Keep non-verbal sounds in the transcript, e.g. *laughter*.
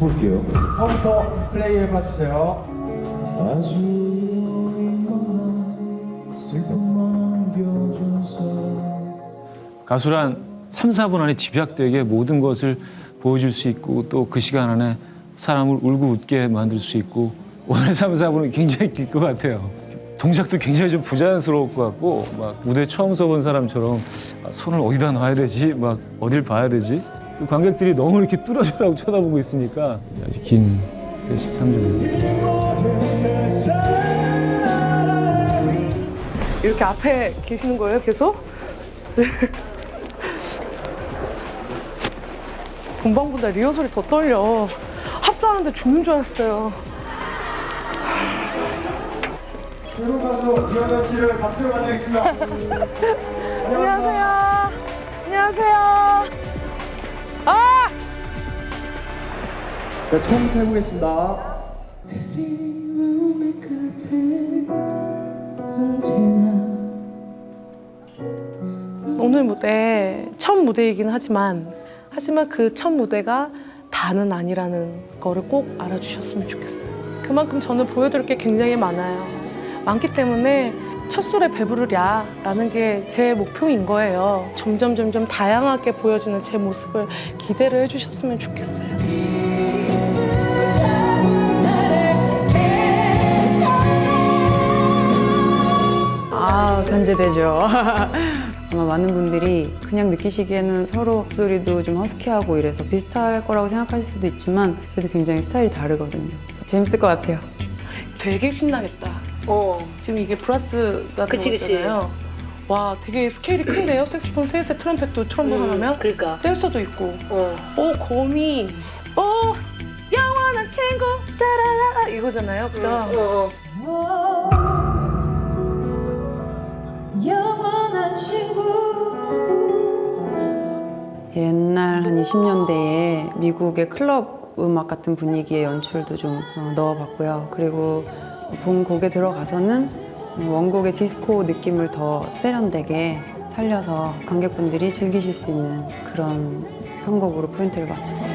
해볼게요. 처음부터 플레이 해봐주세요. 아주 이만한 슬픔만 안겨줘서 가수란 3, 4분 안에 집약되게 모든 것을 보여줄 수 있고 또 그 시간 안에 사람을 울고 웃게 만들 수 있고 오늘 3, 4분은 굉장히 길 것 같아요. 동작도 굉장히 좀 부자연스러울 것 같고 막 무대 처음 서본 사람처럼 아, 손을 어디다 놔야 되지? 막 어딜 봐야 되지? 그 관객들이 너무 이렇게 뚫어져라고 쳐다보고 있으니까 아주 긴 세시 3주 이렇게 앞에 계시는 거예요, 계속? *laughs* 본방보다 리허설이 더 떨려. 합주하는데 죽는 줄 알았어요. 새로운 가수 이현아 씨를 박수로 맞이하겠습니다. 안녕하세요. 안녕하세요. 자, 처음부터 해보겠습니다. 그리움의 끝에 언제나 오늘 무대 첫 무대이긴 하지만 하지만 그 첫 무대가 다는 아니라는 거를 꼭 알아주셨으면 좋겠어요. 그만큼 저는 보여드릴 게 굉장히 많아요. 많기 때문에 첫 술에 배부르랴라는 게 제 목표인 거예요. 점점 점점 다양하게 보여지는 제 모습을 기대를 해주셨으면 좋겠어요. 아, 견제되죠. *laughs* 아마 많은 분들이 그냥 느끼시기에는 서로 목소리도 좀 허스키하고 이래서 비슷할 거라고 생각하실 수도 있지만 저도 굉장히 스타일이 다르거든요. 그래서 재밌을 것 같아요. 되게 신나겠다. 어, 지금 이게 브라스가 그치, 그치. 들어갔잖아요. 와, 되게 스케일이 큰데요? 색소폰 셋에 트럼펫도 트럼본 하나면? 그러니까. 댄서도 있고. 어. 오 거미 오 영원한 친구 따라라 이거잖아요 그죠? 어, 어. 옛날 한 20년대에 미국의 클럽 음악 같은 분위기의 연출도 좀 어, 넣어봤고요. 그리고 본 곡에 들어가서는 원곡의 디스코 느낌을 더 세련되게 살려서 관객분들이 즐기실 수 있는 그런 편곡으로 포인트를 맞췄어요.